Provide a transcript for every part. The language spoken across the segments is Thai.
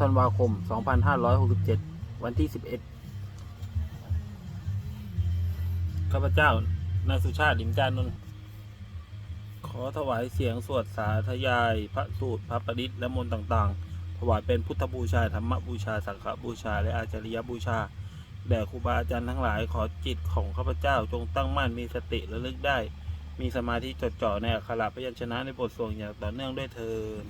ธันวาคม 2567 วันที่ 11 ข้าพเจ้านายสุชาติลิมจานนท์ขอถวายเสียงสวดสาธยาย พระสูตร พระประดิษฐ์และมนต์ต่างๆ ถวายเป็นพุทธบูชา ธรรมบูชา สังฆบูชา และอาจาริยบูชา แด่ครูบาอาจารย์ทั้งหลาย ขอจิตของข้าพเจ้าจงตั้งมั่นมีสติระลึกได้ มีสมาธิจดจ่อในอักขระพยัญชนะในบทสวดอย่างต่อเนื่องด้วยเทิน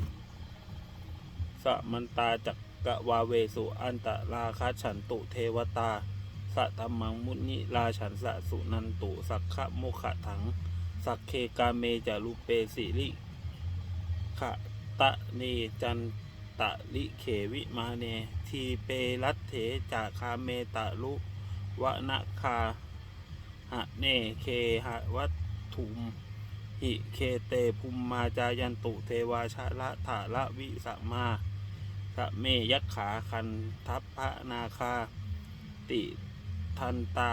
สมันตาจักกะวาเวสุอันตราคาฉันตุเทวตาสะธรรมังมุนิราฉันสะสุนันตุสักขะโมขะถัง สักเคกาเมจารุเปสิริขะตะเนจันตะลิเขวิมาเน ทีเปรัตเถจาคาเมตะลุวะนะคาหะเนเคหะวัตถุมหิเคเตภูมมาจายันตุเทวาชาละถาละวิสมา สะเมยักขาคันทัพพระนาคา ติทันตา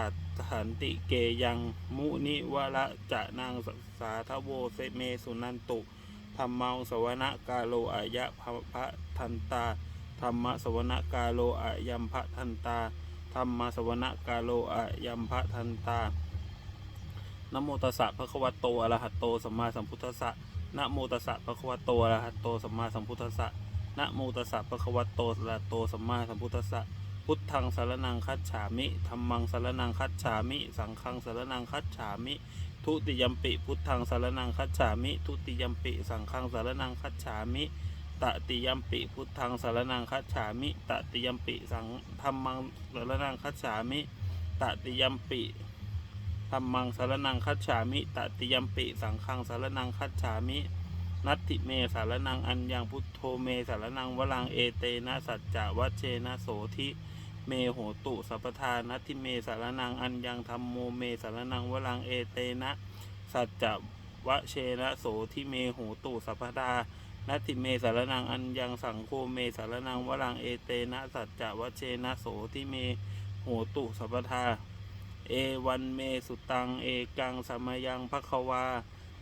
สันติเกยังมุนิวละจะนางสาทโวเสเมสุนันตุธรรมังสวนกาโลอายะพะพะทันตาธรรมสวนกาโลอายัมพระทันตาธรรมสวนกาโลอายัมพระทันตานโมตัสสะภะควโตอะระหะโตสัมมาสัมพุทธัสสะนโมตัสสะภะควโตอะระหะโตสัมมาสัมพุทธัสสะ นะโมตัสสะภะคะวะโตอะระโตสัมมาสัมพุทธัสสะพุทธังสารนังคัจฉามิธัมมังสารนังคัจฉามิ สังฆังสารนังคัจฉามิ ทุติยัมปิ พุทธังสารนังคัจฉามิ ทุติยัมปิ สังฆังสารนังคัจฉามิตติยัมปิ พุทธังสารนังคัจฉามิตติยัมปิ สังธัมมังสารนังคัจฉามิตติยัมปิธรรมังสารนังคัจฉามิตติยมปิ สังฆังสารนังคัจฉามิ นัตติเมสารนังอัญญังพุทโธเมสารนังวรังเอเตนะสัจจะวัชเชนะโสธิเมโหตุสัพพทานัตติเมสารนังอัญญังธรรมโมเมสารนังวรังเอเตนะสัจจะวะเชนะโสธิเมโหตุสัพพทานัตติเมสารนังอัญญังสังโฆเมสารนังวรังเอเตนะสัจจะวะเชนะโสธิเมโหตุสัพพทาเอวันเมสุตังเอกังสมยังภควา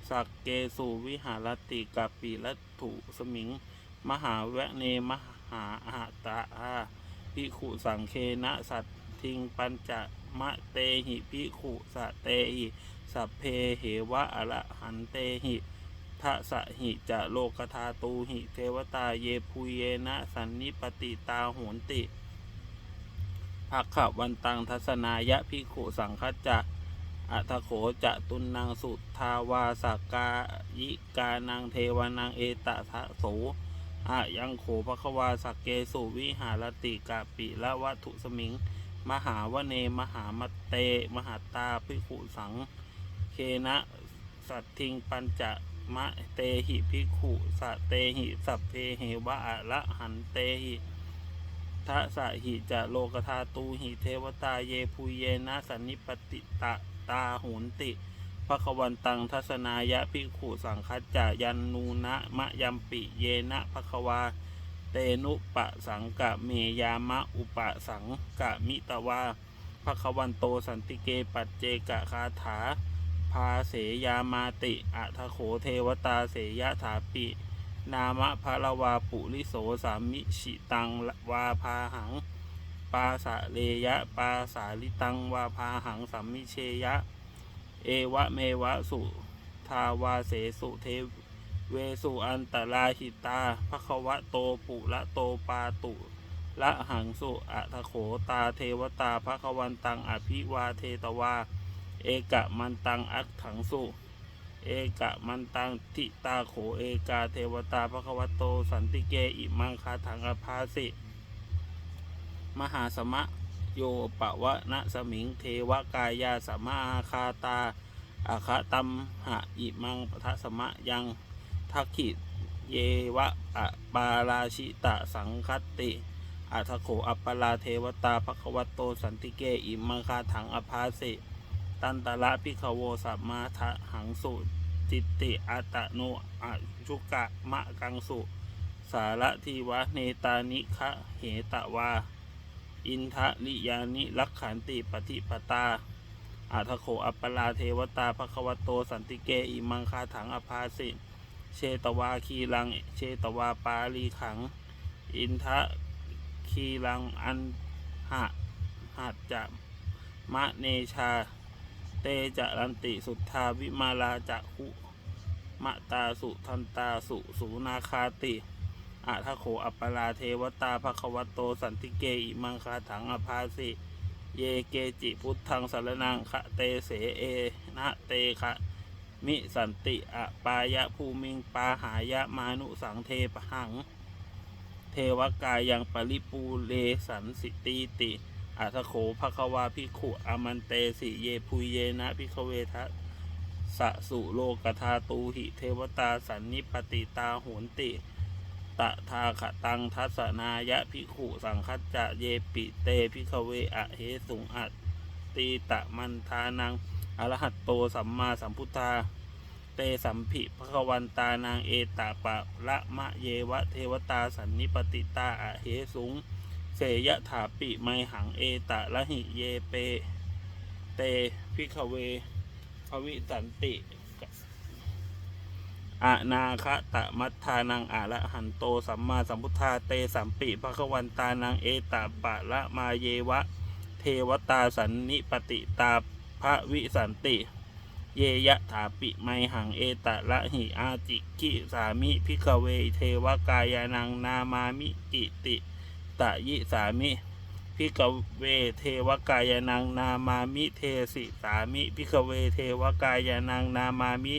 สักเกสุวิหารติกัปปิลัตถุสมิง มหาแวะเนมหาอาตาอาภิขุสังเคนะสัตทิงปัญจะมะเตหิภิขุสะเตหิสัพเพเหวะอะระหันเตหิทะสะหิจะโลกธาตูหิเทวตาเยภูเยนะสันนิปติตาโหนติภคขวันตังทัศนายะพิขุสังคจจะ อัทโขจะตุนนางสุทาวาสกายิกานังเทวานังเอตทะโสอะยังโขภควาสักเกสุวิหารติกาปิละวัตถุสมิง มหาวเนมหามเต มหาตาพิขุสัง เคนะสัตทิงปัญจะมะเตหิพิขุสะเตหิสัพเพเหวะอะระหันเตหิทะสะหิจะโลกธาตูหิเทวตาเยภูเยนะสันนิปติตะ ตาโหุนติภควันตังทัศนายะพิขุสังคัจจะยันนูนะมะยัมปิเยนะภควา เตนุปะสังกะเมยามะอุปะสังกะมิตวาภควันโตสันติเกปัจเจกะคาถา พาเสยามาติอัทโขเทวตาเสยถาปิ นามะพะละวาปุริโสสามิชิตังวาพาหัง ปาสะเลยะ ปาสาลิตังวาพาหังสัมมิเชยะ เอวะเมวะสุทาวาเสสุเทเวสุอันตราหิตาภควะโตปุละโตปาตุละหังสุอัทโขตาเทวตาภควันตังอภิวาเทตวา เอกะมันตังอักถังสุ เอกะมันตังทิตาโขเอกาเทวตาภควโตสันติเกอิมังคาถังอภาสิ มหาสมะโยปะวะนะสมิงเทวกายาสมาคาตาอาคาตัมหะอิมังปทะสมะยังทักขิเยวะอะปาราชิตะสังคติอัทโขอัปปลาเทวตาภควัตโตสันติเกอิมังคาถังอภาสิตันตละพิขโวสัมมาทะหังสุจิตติอัตโนอชุกะมะกังสุ สารทีวะเนตานิคะเหตวา อินทะลิยานิลักขันติปฏิปตาอาทโขอัปปลาเทวตาภควโตสันติเกอิมังคาถังอภาสิเชตวาคีลังเชตวาปาลีขัง อินทะคีรังอันหะหัดจะมะเนชา เตจะรันติสุทธาวิมาลาจะหุมะตาสุทันตาสุสูนาคาติ อะทะโขอัปปลาเทวตาภควโตสันติเกอิมังคาถังอภาสิ เยเกจิพุทธังสารนังคะเตเสเอนะเตคะมิสันติอะปายะภูมิงปาหายะมานุสังเทปหัง เทวกายังปริปูเลสันสิตีติอัทโขภควาพิขุอามันเตสิเยพุยเยนะพิคเวทะสะสุโลกธาตูหิเทวตาสันนิปติตาโหนติ ตะทาขตังทัสนายะพิขุสังคัจจะเยปิเตพิคเวอะเหสุงอัตตีตะมันทานังอรหัตโตสัมมาสัมพุทธา เตสัมภิภควันตานางเอตาปะละมะเยวะเทวตาสันนิปติตาอะเหสุงเสยะถาปิไมหังเอตะละหิเยเป เตพิขเวภวิสันติ อานาคตะมัทธานังอาละหันโตสัมมาสัมพุทธาเตสัมปิภควันตานังเอตะปะละมาเยวะ เทวตาสันนิปติตาภวิสันติ เยยะถาปิไมหังเอตะละหิอาจิกิสามิพิกเวเทวกายานังนามามิกิติตะยิสามิพิกเวเทวกายานังนามามิเทสิสามิพิกเวเทวกายานังนามามิ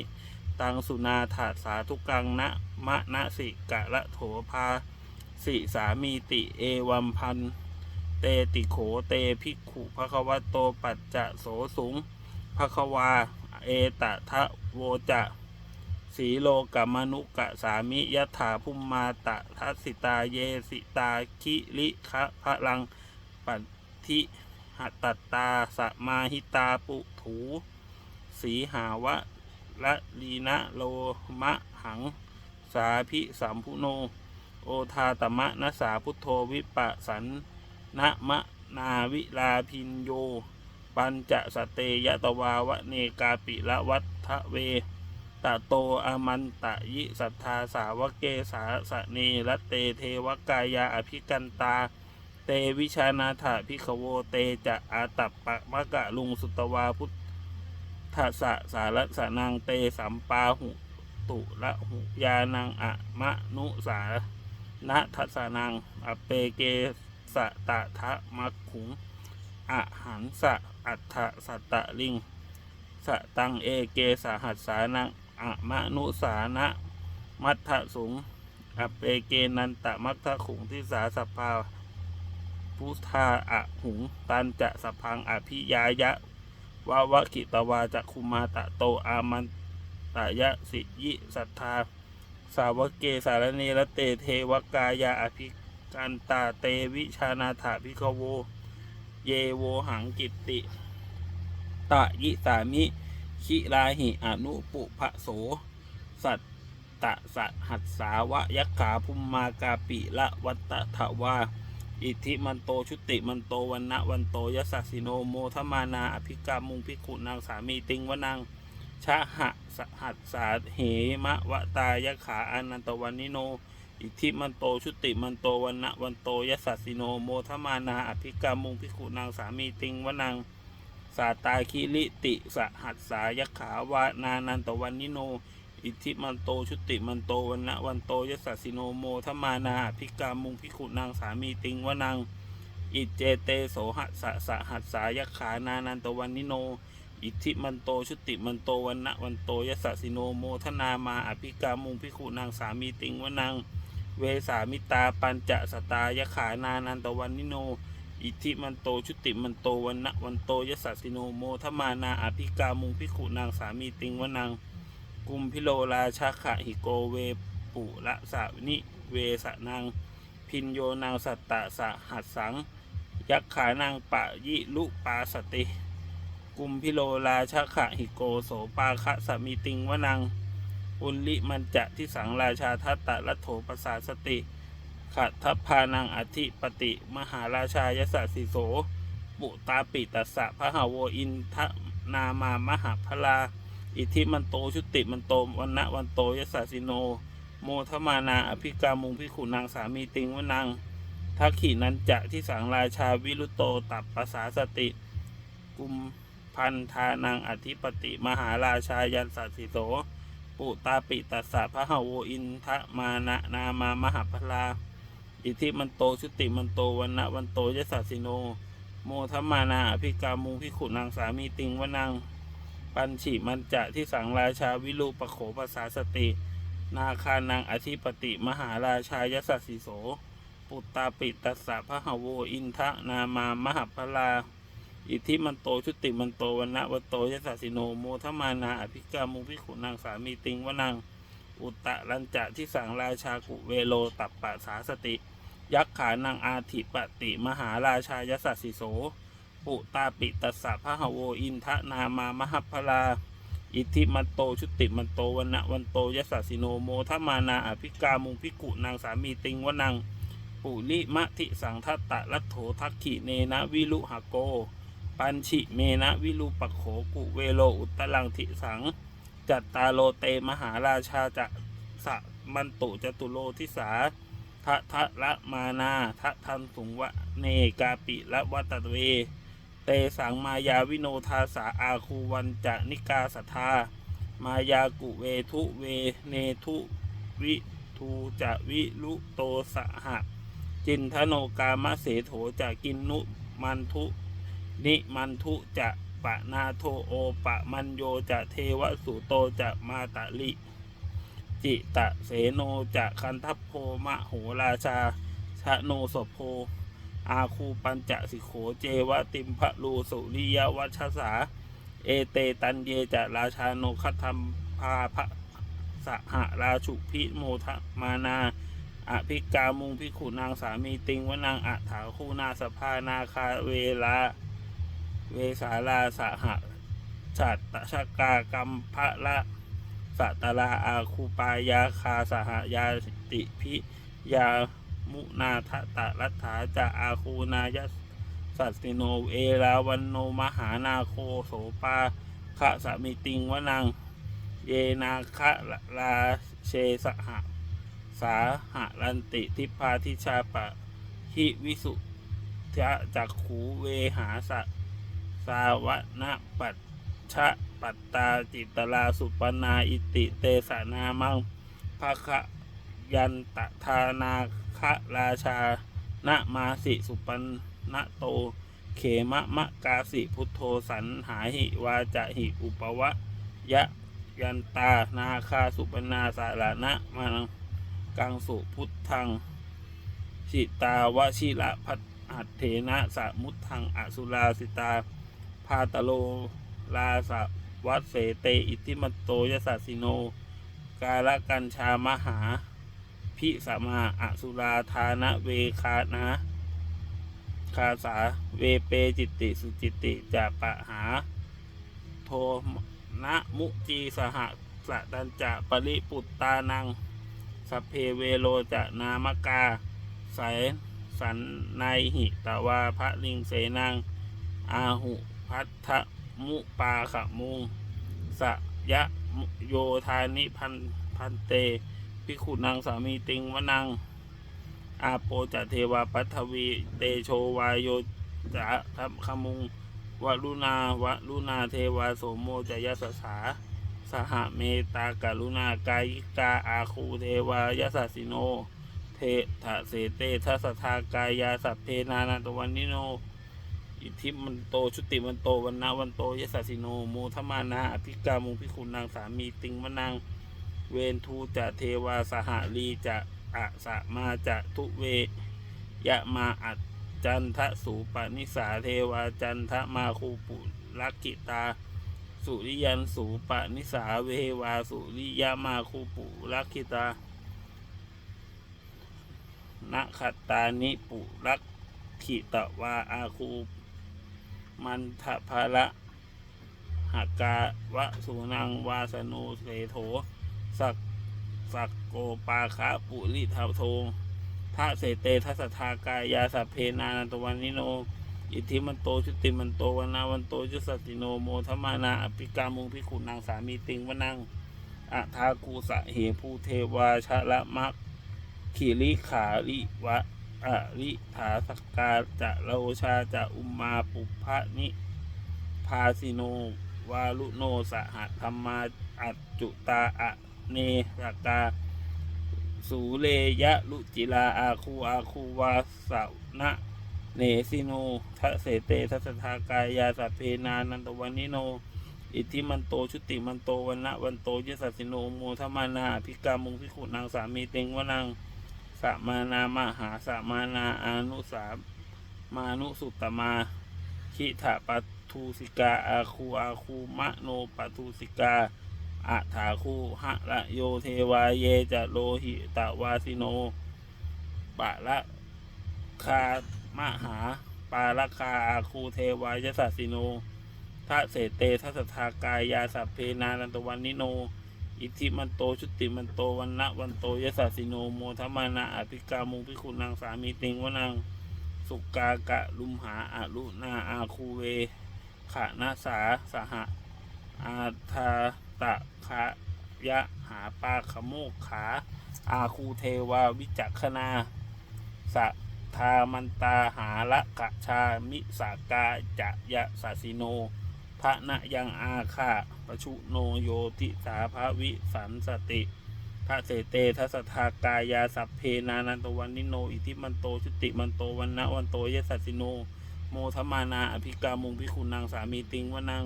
ตังสุนาถาสาธุกังนะมะนะสิกะละโถภาสิสามีติเอวัมพันเตติโขเตภิกขุภควโตปัจจะโสสุงภควาเอตะทะโวจะสีโลกมนุกะสามิยถาภุมมาตะทัสิตาเยสิตาคิลิคะพะลังปัทิหัตตตาสมาหิตาปุถู สีหาวะ ละลีนะโลมะหัง สาพิสัมพุโน โอทาตมะนะสาพุทโธวิปัสสันนะมะนาวิลาพินโย ปัญจะสเตยตวาวะเนกาปิละวัฏเวตะโตอามันตะยิสัทธาสาวเกสาสะเนละเตเทวกายาอภิกันตา เตวิชานาถาพิขโวเตจะอาตัปปะมะกะลุงสุตวาพุท ธสะสารสะนางเตสัมปาหุตุละหุยานังอะมะนุสานะทัสสนังอเปเกสะตะทะมักขุงอะหันสะอัฏฐสัตตะลิงสะตังเอเกสหัสสานังอะมะนุสานะมัทธสุงอเปเกนันตะมัทธขุงทิสาสภาพุทธาอะหุงตันจะสพังอภิยายะ วาวะกิตวาจะคุมาตะโตอามันตายะสิยิสัทธา สาวกเกสารเนระเตเทวกายาอภิกันตาเตวิชานาถาภิกโว เยโวหังกิตติ ตะยิสามิคิลาหิอนุปุพะโส สัตตะสะหัสสาวะยักขาภุมมากาปิละวัตตะวา อิทธิมันโตชุติมันโตวันนะวันโตยสัสสิโนโมทมานา อภิกามุงพิกุนางสามีติงวนังชะหะสหัสสาเหมะวะตายะขาอนันตวันนิโน อิทธิมันโตชุติมันโตวันนะวันโตยสัสสิโนโมทมานา อภิกามุงพิกุนางสามีติงวนังสาตาคิริติสหัสสายขาวานานันตวันนิโน อิทธิมันโตชุติมันโตวันนะวันโตยสัสสิโนโมทมานาอภิกามุงพิขุนางสามีติงวนัง อิเจเตโสหัสสะหัสสายขานานันตวันนิโน อิทธิมันโตชุติมันโตวันนะวันโตยสัสสิโนโมทนามาอภิกามุงพิขุนางสามีติงวนัง เวสามิตาปัญจสตายขานานันตวันนิโนอิทธิมันโตชุติมันโตวันนะวันโตยสัสสิโนโมทมานาอภิกามุงพิขุนางสามีติงวนัง กุมพิโลราชาขะหิโกเวปุละสานิเวสะนางพินโยนางสัตตะสะหัสสัง ยักขานางปะยิลุปาสติ กุมพิโลราชาขะหิโกโสปาคะสมิติงวนัง อุลลิมันจะที่สังราชาทัตตะละโถปสาสติขัทพานังอธิปติมหาราชายสสิโส ปุตาปิตัสสะพระหาโวอินทนามามหาพลา อิทธิมันโตชุติมันโตวันนะวันโตยสสสิโน โมทมานาอภิกามุงพิขุนางสามีติงวนังทักขินันจะที่สังราชาวิรุโตตับภาษาสติ กุมพันธานังอธิปติมหาราชายันสัสิโสปุตาปิตัสสะพระหาโวอินทะมานะนามามหาพลาอิทิมันโตชุติมันโตวันนะวันโตยสัสสิโน โมทมมานาอภิกามุงพิขุนางสามีติงวนัง ปัญฉิมันจะที่สังราชาวิรูปโขภาษาสติ นาคานังอธิปติมหาราชายสัสสิโส ปุตตาปิตัสสะพระหโวอินทะนามามหาพลา อิทิมันโตชุติมันโตวันนะวันโตยสัสสิโนโมทมานาอภิกามุพิขุนางสามีติงวนังอุตตะรัญจะที่สังราชากุเวโลตัปปะสาสติ ยักขานังอาทิปติมหาราชายสัสสิโส ปุตาปิตัสสะพระหาโวอินทะนามามหพลา อิทิมันโตชุติมันโตวันนะวันโตยสัสสิโนโมทมานาอภิกามุงพิกุนางสามีติงวนัง ปุริมะทิสังทัตตะลัทโถทักขิเนนะวิลุหโก ปัญชิเมนะวิลุปโขกุเวโลอุตตลังทิสัง จัตตาโลเตมหาราชาจะสะมันตุจตุโลทิสาทะทะละมานาทะทันสุงวะเนกาปิละวัตตเว เตสังมายาวิโนทาสาอาคูวันจะนิกาสทามายากุเวทุเวเนทุวิทูจะวิลุโตสหะ จินทโนกามะเสโถจะกินนุมันทุนิมันทุจะปะนาโทโอปะมันโยจะเทวสุโตจะมาตะลิ จิตะเสโนจะคันทัพโพมะโหราชาชะโนสโพ อาคูปัญจสิโขเจวะติมพะลูสุริยวัชสา เอเตตันเยจะราชาโนคัตธัมพาพระสหราชุพิโมทมานาอภิกามุงพิขุนางสามีติงวนางอัถาคูนาสภานาคาเวลา เวสาลาสหฉัตตชกากรรมพระละสัตตลาอาคูปายาคาสหยาติพิยา มุนาทะตะรัฐถาจะอาคูนายสัสติโนเอราวันโนมหานาโคโสปาคะสามิติงวนัง เยนาคะลาเชสหะสาหะรันติทิพาทิชาปะหิวิสุทะจักขูเวหาสะสาวนะปัจชะปัตตาจิตลาสุปนาอิติเตสานามังภะคะยันตทานาคะราชานะมาสิสุปันนะโต เขมะมะกาสิพุทโธสันหาหิวาจะหิอุปวะยะยันตานาคาสุปนาสารานะมานังกังสุพุทธังสิตาวชิระพัหัตเถนะสะมุทังอสุราสิตา พาตโลลาสวัดเสเต อิติมันโตยสัสสิโน กาลกัญชามหา พิสมาอสุราธานะเวคานะคาสาเวเปจิตติสุจิตติจะปะหา โทนะมุจีสหสะดันจะปริปุตตานังสพเพเวโลจะนามกาสายสันในหิตวาพระลิงเสนัง อาหุพัทธมุปาขมุงสะยะโยธานิพันพันเต พิขุนางสามีติงวนัง อาโปจะเทวาปัทวีเตโชวายโยจะทัพขมุงวลุณาวลุณาเทวาโสโมจยสสาสหเมตากรุณากายิกาอาคูเทวายสสสิโน เทถะเสเตทัสทากายาสัพเพนานาตวันนิโน อิทิมันโตชุติมันโตวันนาวันโตยสสสิโนโมทมานาอภิกามุงพิคุณนางสามีติงมนาง เวนทูจะเทวาสหลีจะอะสะมาจะทุเวยะมาอัจจันทะสูปนิสาเทวาจันทะมาคูปุลักกิตา สุริยันสูปนิสาเววาสุริยามาคูปุลักขิตานะขัตตานิปุลักขิตวาอาคูมันทภาระหากาวะสุนังวาสนุเสโถ สักสักโกปาคะปุริทาโททะเสเตทัสทากายาสัพเพนานันตวันนิโน อิทธิมันโตชุติมันโตวันนาวันโตจุสติโนโมทมานาอภิกามุงพิขุนางสามีติงวนังอะทาคูสะเหภูเทวาชะละมักขีริขาริวะอริถาสกกาจะโลชาจะอุมมาปุพพะนิพาสิโน วาลุโนสหธรรมาอัจจุตาอะ เนสกาสูเลยะลุจิลาอาคูอาคูวาสานะเนสิโนทะเสเตทัสทากายาสัพเพนานันตวันนิโน อิทธิมันโตชุติมันโตวันนะวันโตยสัสิโนโมทมานาอภิกามุงพิขุนางสามีเต็งวนังสมานามหาสมานาอานุสามานุสุตตมาคิถะปัทูสิกาอาคูอาคูมะโนปัทูสิกา อะถาคูหะละโยเทวาเยจะโลหิตวาสิโนปะละคามหาปาละคาอาคูเทวายสัสิโนทะเสเตทัสทากายาสัพเพนานันตวันนิโน อิทธิมันโตชุติมันโตวันนะวันโตยสัสิโนโมทมานาอภิกามุงพิคุณนางสามีติงวนังสุกากะลุมหาอาลุนาอาคูเวขะนาสาสหะอาทา ตะขะยะหาปาขโมกขา อาคูเทวาวิจักขนาสะทามันตาหาละกะชามิสากาจะยะสาสิโนพระนะยังอาคาปชุโนโยติสาภวิสันสติพระเสเตทัสทากายาสัพเพนานันตวันนิโน อิทิมันโตชุติมันโตวันนะวันโตยสัสสิโน โมทมานาอภิกามุงพิคุณนางสามีติงวนัง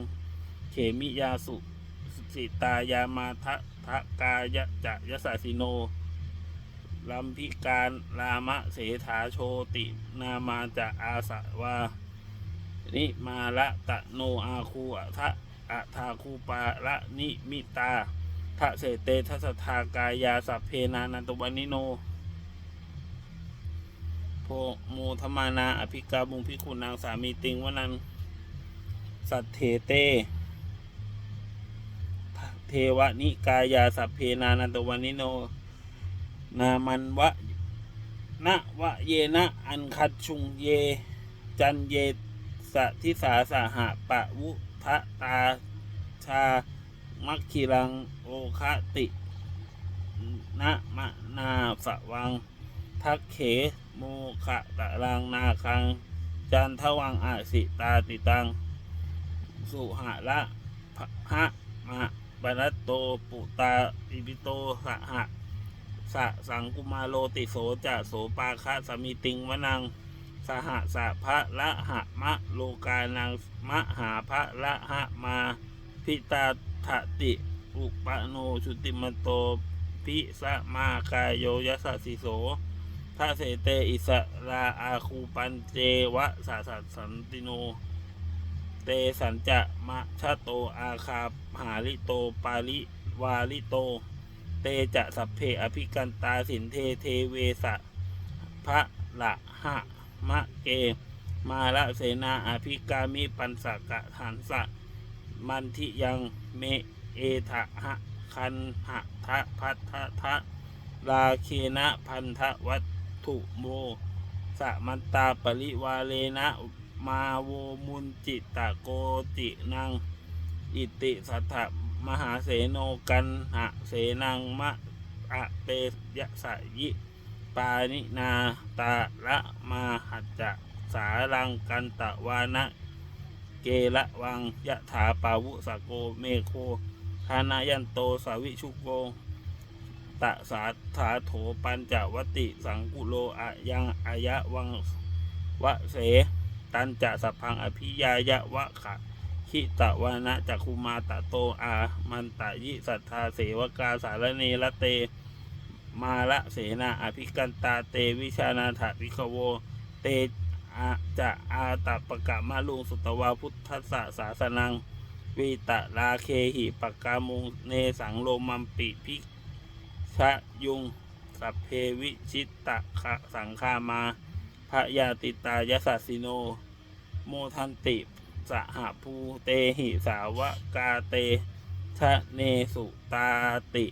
เขมิยาสุ สิตายามาทะทะกายะจะยสาสิโนลัมพิการรามะเสถาโชติ นามาจะอาสะวานิมาละตะโนอาคูอะทะอะทาคูปาละนิมิตาทะเสเตทัสทากายาสัพเพนานันตวันนิโนโพโมธมานาอภิกาบุงพิคุณนางสามีติงวนันสัตเถเต เทวนิกายาสัพเพนานันตวันนิโน นามันวะนะวะเยนะอันคัดชุงเย จันเยสะทิสาสาหะปะวุทะตาชา มัคคิรังโอคะตินะมะนาสวัง ทักเขโมขะตะรังนาคัง จันทวังอาสิตาติตัง สุหะละพะมะ บรรโตปุตาอิปิโตสหะสะสังกุมาโลติโสจะโสปาคะสมิติงวนัง สหสะพระละหะมะโลกานังมหาพระละหะมาพิตาถติอุปโนชุติมโตพิสมากายโยยสสสิโสพระเสเตอิสราอาคูปันเจวะสาสัสันติโน เตสันจะมะชะโตอาคาหาลิโต ปาลิวาลิโต เตจะสัพเพอภิกันตาสินเทเทเวสะพระละหะมะเก มาละเสนาอภิกามิปันสกะหันสะ มันทิยังเมเอทะหะคันหะทะพัทธะทะลาเคนะพันธวัตถุโมสะมันตาปริวาเลนะ มาโวมุนจิตตะโกจินัง อิติสัทธะมหาเสโนกันหะเสนังมะอะเปยะสะยิปานินาตาละมาหัจจะสารังกันตะวานะ เกละวังยะถาปาวุสโกเมโคทานายันโตสาวิชุโกตะสาถาโถปัญจวติสังกุโลอะยังอายะวังวะเส ตันจะสัพพังอภิยายะวะขะขิตะวานะจักคุมาตะโตอามันตะยิสัทธาเสวกาสารเนละเต มาละเสนาอภิกันตาเตวิชานาถาภิกโว เตอาจะอาตปะกะมาลุงสุตวาพุทธสสะสาสนังวีตะลาเคหิปกกามุงเนสังโลมัมปิพิชะยุงสัพเพวิชิตตะสังคามา พระยาติตายสัสสิโน โมทันติ สหภูเตหิสาวกาเตชะเนสุตาติ